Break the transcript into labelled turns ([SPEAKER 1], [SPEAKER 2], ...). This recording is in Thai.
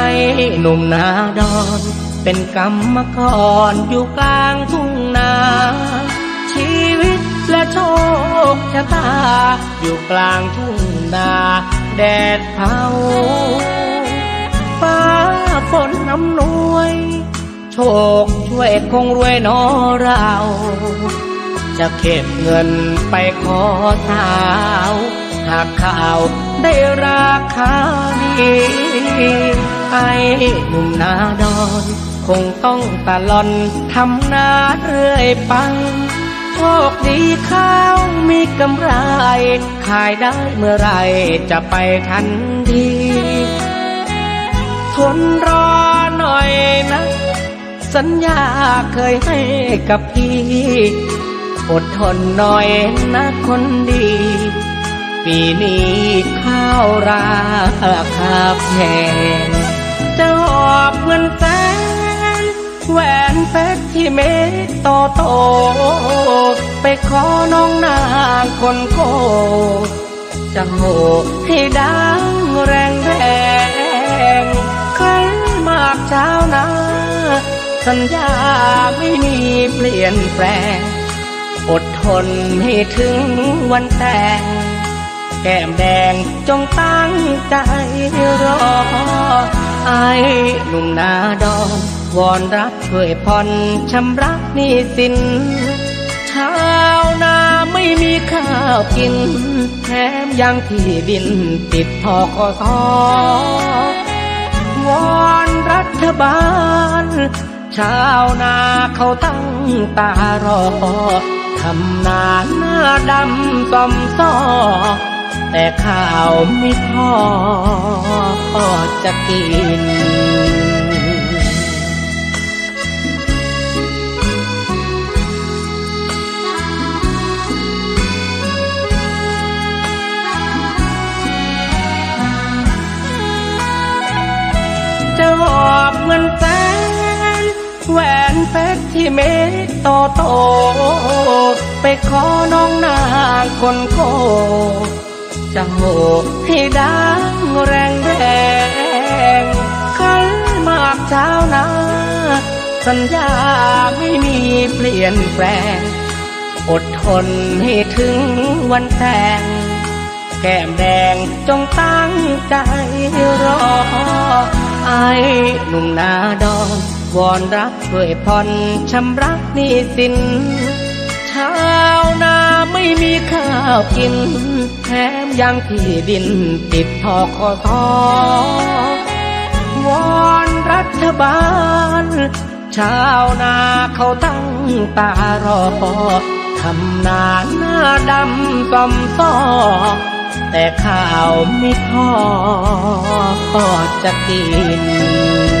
[SPEAKER 1] ไอ้หนุ่มนาดอน เป็นกรรมกรอยู่กลางทุ่งนา ชีวิตและโชคชะตา อยู่กลางทุ่งนา แดดเผาฟ้าฝนอำนวย โชคช่วยคงรวยนอเรา จะเก็บเงินไปขอสาว หากข่าวได้ราคาดีไอ้หนุ่มนาดอนคงต้องตะลอนทำนาเรื่อยไปโชคดีข้าวมีกำไร ขายได้เมื่อไรจะไปทันที ทนรอหน่อยนะ สัญญาเคยให้กับพี่ อดทนหน่อยนะคนดี ปีนี้ข้าวราคาแพงจะหอบเงินแสนแหวนเพชรที่เม็ดโตโต ไปขอน้องนางคนโกจะโหให้ดังแรงแรงขันมากเช้านาสัญญาไม่มีเปลี่ยนแปลง อดทนให้ถึงวันแต่ง แก้มแดงจงตั้งใจรอไอ้หนุ่มนาดอนวอนรักช่วยผ่อนชำระหนี้สินชาวนาไม่มีข้าวกิน แถมยังที่ดินติดพอคอทอวอนรัฐบาล ชาวนาเขาตั้งตารอทำนาหน้าดำต้อมซ้อ แต่ข้าวไม่พอก็จะกิน จะหอบเงินแสนแหวนเพชรที่เม็ดโตโต ไปขอน้องนางคนโก จะโหให้ดังแรงแรงขันมากเช้านาสัญญาไม่มีเปลี่ยนแปลง อดทนให้ถึงวันแต่ง แก้มแดงจงตั้งใจรอ ไอ้หนุ่มนาดอนวอนรักช่วยผ่อนชำระหนี้สินชาวนาไม่มีข้าวกินแยังที่ดินติดทอคอทอวอนรัฐบาล ชาวนาเขาตั้งตารอทำนาหน้าดำต้อมซ้อแต่ข้าวไม่พอจะกิน